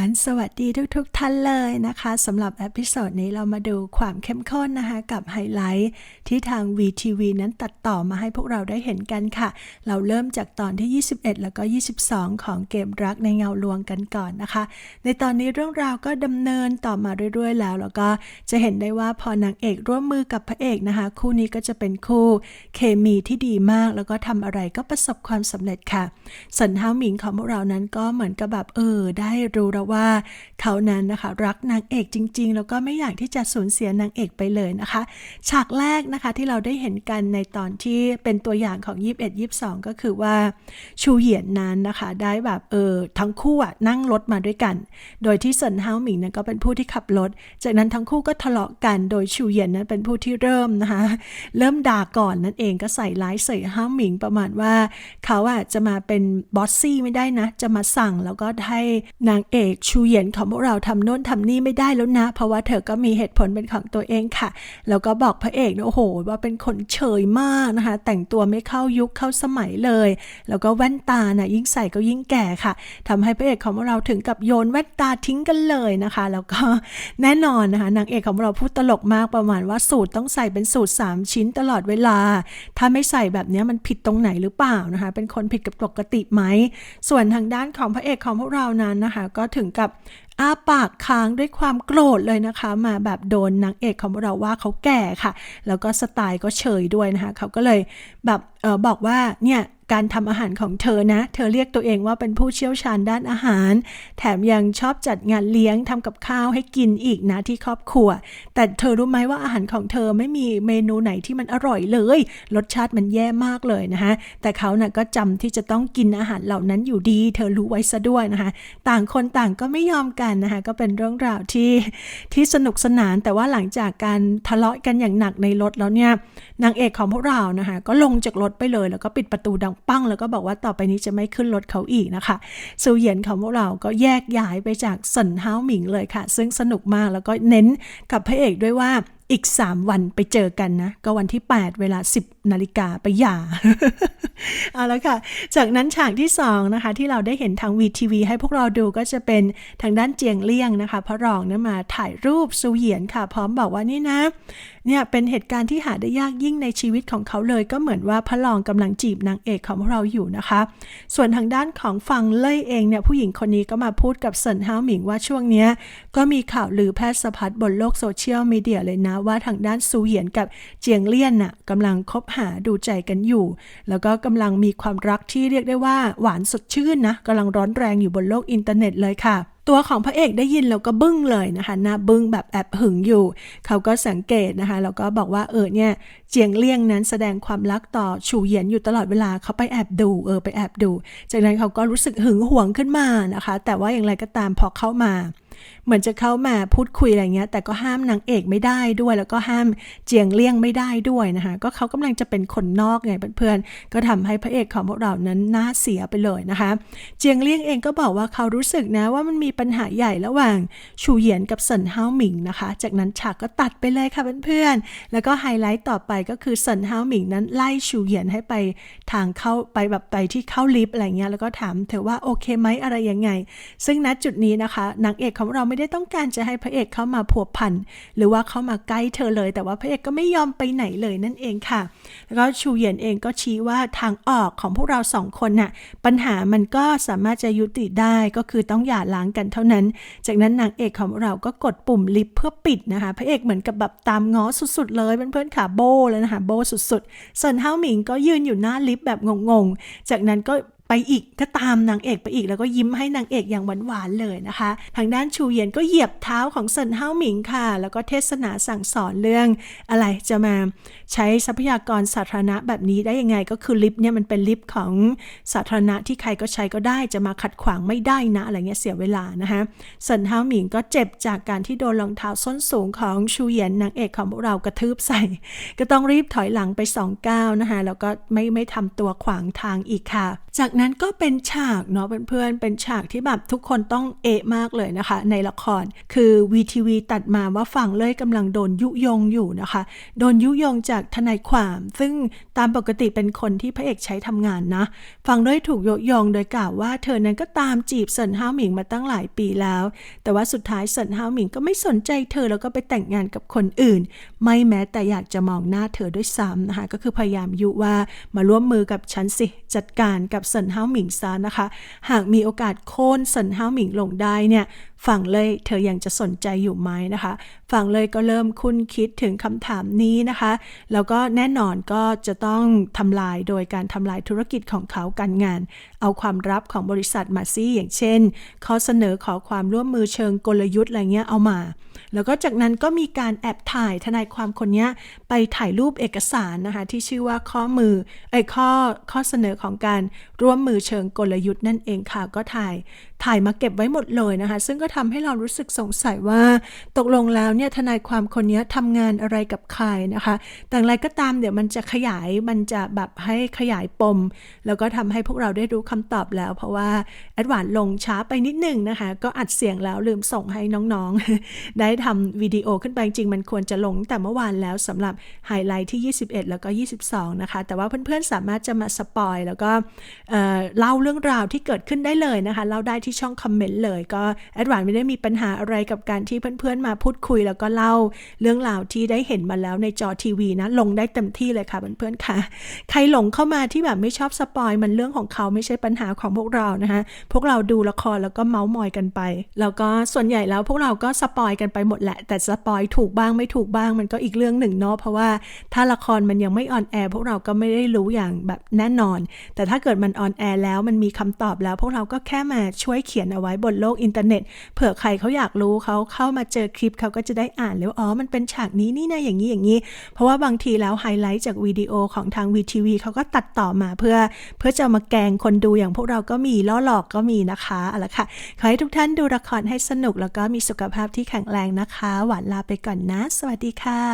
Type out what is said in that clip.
อนสวัสดีทุกๆทท่านเลยนะคะสำหรับเอพิโซดนี้เรามาดูความเข้มข้นนะคะ กับไฮไลท์ที่ทาง VTV นั้นตัดต่อมาให้พวกเราได้เห็นกันค่ะ เราเริ่มจากตอนที่ 21 แล้วก็ 22 ของเกมรักในเงาลวงกันก่อนนะคะ ในตอนนี้เรื่องราวก็ดำเนินต่อมาเรื่อยๆ แล้ว แล้วก็จะเห็นได้ว่าพอนางเอกร่วมมือกับพระเอกนะคะ คู่นี้ก็จะเป็นคู่เคมีที่ดีมาก แล้วก็ทำอะไรก็ประสบความสำเร็จค่ะสันเฮาหมิงของพวกเรานั้นก็เหมือนกับแบบเออได้รู้แล้วว่าเขานั้นนะคะ รักนางเอกจริง ๆ แล้วก็ไม่อยากที่จะสูญเสียนางเอกไปเลยนะคะ ฉากแรกนะคะที่เราได้เห็นกันในตอนที่เป็นตัวอย่างของ 21 22 ก็คือว่าชูเหยียนนั้นนะคะ ได้แบบเออทั้งคู่อะนั่งรถมาด้วยกัน โดยที่เซินเฮาหมิงนั้นก็เป็นผู้ที่ขับรถ จากนั้นทั้งคู่ก็ทะเลาะกัน โดยชูเหยียนนั้นเป็นผู้ที่เริ่มนะคะ เริ่มด่าก่อนนั่นเองก็ใส่ร้ายใส่เฮาหมิงประมาณว่า เขาอะจะมาเป็นบอสซี่ไม่ได้นะ จะมาสั่งแล้วก็ให้นางเอกชูเหยียนของพวกเราทำโน่นทำนี่ไม่ได้แล้วนะ เพราะว่าเธอก็มีเหตุผลเป็นของตัวเองค่ะ แล้วก็บอกพระเอกนะโอ้โห ว่าเป็นคนเฉยมากนะคะ แต่งตัวไม่เข้ายุคเข้าสมัยเลย แล้วก็แว่นตานะ่ะยิ่งใส่ก็ยิ่งแก่ค่ะทำให้พระเอกของเราถึงกับโยนแว่นตาทิ้งกันเลยนะคะ แล้วก็แน่นอนนะคะนางเอกของเราพูดตลกมากประมาณว่าสูตรต้องใส่เป็นสูตร 3 ชิ้นตลอดเวลา ถ้าไม่ใส่แบบนี้มันผิดตรงไหนหรือเปล่านะคะ เป็นคนผิดกับปกติไหม ส่วนทางด้านของพระเอกของพวกเรานั้นนะคะ ก็ถึงกับอ้าปากค้างด้วยความโกรธเลยนะคะ มาแบบโดนนางเอกของเราว่าเขาแก่ค่ะ แล้วก็สไตล์ก็เฉยด้วยนะคะ เขาก็เลยแบบออบอกว่าเนี่ยการทำอาหารของเธอนะ เธอเรียกตัวเองว่าเป็นผู้เชี่ยวชาญด้านอาหาร แถมยังชอบจัดงานเลี้ยงทำกับข้าวให้กินอีกนะที่ครอบครัว แต่เธอรู้ไหมว่าอาหารของเธอไม่มีเมนูไหนที่มันอร่อยเลย รสชาติมันแย่มากเลยนะคะ แต่เขานะ่ะก็จำที่จะต้องกินอาหารเหล่านั้นอยู่ดี เธอรู้ไว้ซะด้วยนะคะ ต่างคนต่างก็ไม่ยอมกันนะคะ ก็เป็นเรื่องราวที่ที่สนุกสนาน แต่ว่าหลังจากการทะเลาะกันอย่างหนักในรถแล้วเนี่ย นางเอกของพวกเรานะคะ ก็ลงจากรถไปเลย แล้วก็ปิดประตูดังปั้ง แล้วก็บอกว่าต่อไปนี้จะไม่ขึ้นรถเขาอีกนะคะซูเหยียนของพวกเราก็แยกย้ายไปจากสันเฮาหมิงเลยค่ะ ซึ่งสนุกมากแล้วก็เน้นกับพระเอกด้วยว่าอีก 3 วันไปเจอกันนะ ก็วันที่ 8 เวลา 10 นาฬิกาไปหย่าเอาละค่ะ จากนั้นฉากที่ 2 นะคะ ที่เราได้เห็นทางวีทีวีให้พวกเราดูก็จะเป็นทางด้านเจียงเลี่ยงนะคะ พระรองนะมาถ่ายรูปซูเหยียนค่ะ พร้อมบอกว่านี่นะเนี่ยเป็นเหตุการณ์ที่หาได้ยากยิ่งในชีวิตของเขาเลย ก็เหมือนว่าพระรองกำลังจีบนางเอกของเราอยู่นะคะ ส่วนทางด้านของฟังเล่ยเองเนี่ยผู้หญิงคนนี้ก็มาพูดกับเซินฮาหมิงว่าช่วงนี้ก็มีข่าวลือแพทย์สะพัดบนโลกโซเชียลมีเดียเลยนะว่าทางด้านซูเหยียนกับเจียงเลี่ยนน่ะกำลังคบหาดูใจกันอยู่ แล้วก็กำลังมีความรักที่เรียกได้ว่าหวานสดชื่นนะกำลังร้อนแรงอยู่บนโลกอินเทอร์เน็ตเลยค่ะ ตัวของพระเอกได้ยินแล้วก็บึ้งเลยนะคะหน้าบึ้งแบบแอบหึงอยู่ เขาก็สังเกตนะคะแล้วก็บอกว่าเออเนี่ยเจียงเลี่ยงนั้นแสดงความรักต่อชูเหยียนอยู่ตลอดเวลาเขาไปแอบดูเออไปแอบดู จากนั้นเขาก็รู้สึกหึงหวงขึ้นมานะคะ แต่ว่าอย่างไรก็ตามพอเข้ามา เหมือนจะเข้ามาพูดคุยอะไรเงี้ย แต่ก็ห้ามนางเอกไม่ได้ด้วย แล้วก็ห้ามเจียงเลี่ยงไม่ได้ด้วยนะคะ ก็เขากำลังจะเป็นคนนอกไงเพื่อนๆ ก็ทำให้พระเอกของพวกเรานั้นน่าเสียไปเลยนะคะ เจียงเลี่ยงเองก็บอกว่าเขารู้สึกนะว่ามันมีปัญหาใหญ่ระหว่างชูเหยียนกับเซินเฮาหมิงนะคะ จากนั้นฉากก็ตัดไปเลยค่ะเพื่อนๆ แล้วก็ไฮไลท์ต่อไปก็คือเซินเฮาหมิงนั้นไล่ชูเหยียนให้ไปทางเข้าไปแบบไปที่เข้าลิฟต์อะไรเงี้ย แล้วก็ถามเธอว่าโอเคไหมอะไรยังไง ซึ่งณจุดนี้นะคะนางเอกของเราไม่ได้ต้องการจะให้พระเอกเข้ามาผัวพันหรือว่าเข้ามาใกล้เธอเลย แต่ว่าพระเอกก็ไม่ยอมไปไหนเลยนั่นเองค่ะ แล้วก็ชูเหยียนเองก็ชี้ว่าทางออกของพวกเราสองคนน่ะปัญหามันก็สามารถจะยุติได้ก็คือต้องหย่าร้างกันเท่านั้น จากนั้นนางเอกของเราก็กดปุ่มลิฟต์เพื่อปิดนะคะพระเอกเหมือนกับแบบตามง้อสุดๆเลยเพื่อนๆค่ะโบเลยนะคะโบสุดๆส่วนเฮาหมิงก็ยืนอยู่หน้าลิฟต์แบบงงๆ จากนั้นก็ ไปอีกก็ตามนางเอกไปอีกแล้วก็ยิ้มให้นางเอกอย่างหวานๆเลยนะคะ ทางด้านชูเยียนก็เหยียบเท้าของเซินเฮาหมิงค่ะ แล้วก็เทศนาสั่งสอนเรื่องอะไรจะมาใช้ทรัพยากรสาธารณะแบบนี้ได้ยังไงก็คือลิฟต์เนี่ยมันเป็นลิฟต์ของสาธารณะที่ใครก็ใช้ก็ได้จะมาขัดขวางไม่ได้นะอะไรเงี้ยเสียเวลานะคะเซินเฮาหมิงก็เจ็บจากการที่โดนรองเท้าส้นสูงของชูเยียนนางเอกของพวกเรากระทืบใส่ ก็ต้องรีบถอยหลังไปสองก้าวนะคะแล้วก็ไม่ไม่ทำตัวขวางทางอีกค่ะ จากนั้นก็เป็นฉากเนาะเพื่อนๆเป็นฉากที่แบบทุกคนต้องเอะมากเลยนะคะ ในละครคือ VTV ตัดมาว่าฝั่งเลยกำลังโดนยุยงอยู่นะคะ โดนยุยงจากทนายความ ซึ่งตามปกติเป็นคนที่พระเอกใช้ทำงานนะฝั่งเลยถูกยุยงโดยกล่าวว่าเธอนั้นก็ตามจีบเซินห้าหมิงมาตั้งหลายปีแล้ว แต่ว่าสุดท้ายเซินห้าหมิงก็ไม่สนใจเธอแล้วก็ไปแต่งงานกับคนอื่น ไม่แม้แต่อยากจะมองหน้าเธอด้วยซ้ำนะคะก็คือพยายามยุว่ามาร่วมมือกับฉันสิจัดการกับเซินห้าวหมิงซะนะคะ หากมีโอกาสโค่นเซินห้าวหมิงลงได้เนี่ยฝั่งเลยเธอยังจะสนใจอยู่ไหมนะคะฝั่งเลยก็เริ่มคุ้นคิดถึงคำถามนี้นะคะ แล้วก็แน่นอนก็จะต้องทำลายโดยการทำลายธุรกิจของเขาการงาน เอาความลับของบริษัทมาซี่อย่างเช่นข้อเสนอขอความร่วมมือเชิงกลยุทธ์อะไรเงี้ยเอามา แล้วก็จากนั้นก็มีการแอบถ่ายทนายความคนนี้ไปถ่ายรูปเอกสารนะคะที่ชื่อว่าข้อมือไอ้ข้อข้อเสนอของการร่วมมือเชิงกลยุทธ์นั่นเองค่ะก็ถ่าย ถ่ายมาเก็บไว้หมดเลยนะคะ ซึ่งก็ทำให้เรารู้สึกสงสัยว่า ตกลงแล้วเนี่ยทนายความคนนี้ทำงานอะไรกับใครนะคะ แต่อย่างไรก็ตามเดี๋ยวมันจะขยายมันจะแบบให้ขยายปม แล้วก็ทำให้พวกเราได้รู้คำตอบแล้ว เพราะว่าแอดวานลงช้าไปนิดหนึ่งนะคะ ก็อัดเสียงแล้วลืมส่งให้น้องๆ ได้ทำวิดีโอขึ้นไปจริงมันควรจะลงแต่เมื่อวานแล้วสำหรับไฮไลท์ที่ 21 แล้วก็ 22 นะคะ แต่ว่าเพื่อนๆสามารถจะมาสปอยแล้วก็เเล่าเรื่องราวที่เกิดขึ้นได้เลยนะคะเล่าได้ที่ช่องคอมเมนต์เลยก็แอดวานไม่ได้มีปัญหาอะไรกับการที่เพื่อนๆมาพูดคุยแล้วก็เล่า เรื่องราวที่ได้เห็นมาแล้วในจอทีวีนะลงได้เต็มที่เลยค่ะเพื่อนๆค่ะ ใครหลงเข้ามาที่แบบไม่ชอบสปอยมันเรื่องของเขาไม่ใช่ปัญหาของพวกเรานะคะพวกเราดูละครแล้วก็เมาส์มอยกันไป แล้วก็ส่วนใหญ่แล้วพวกเราก็สปอยกันไปหมดแหละ แต่สปอยถูกบ้างไม่ถูกบ้างมันก็อีกเรื่องหนึ่งเนาะเพราะว่าถ้าละครมันยังไม่ออนแอร์พวกเราก็ไม่ได้รู้อย่างแบบแน่นอน แต่ถ้าเกิดมันออนแอร์แล้วมันมีคำตอบแล้ว พวกเราก็แค่มาช่วยเขียนเอาไว้บนโลกอินเทอร์เน็ต เผื่อใครเขาอยากรู้เขาเข้ามาเจอคลิปเขาก็จะได้อ่านแล้วอ๋อมันเป็นฉากนี้นี่นะอย่างนี้อย่างนี้ เพราะว่าบางทีแล้วไฮไลท์จากวิดีโอของทางวีทีวีเขาก็ตัดต่อมาเพื่อ เพื่อจะมาแกงคนดูอย่างพวกเราก็มีล่อหลอกก็มีนะคะเอาละค่ะขอให้ทุกท่านดูละครให้สนุกแล้วก็มีสุขภาพที่แข็งแรงนะคะ หวานลาไปก่อนนะ สวัสดีค่ะ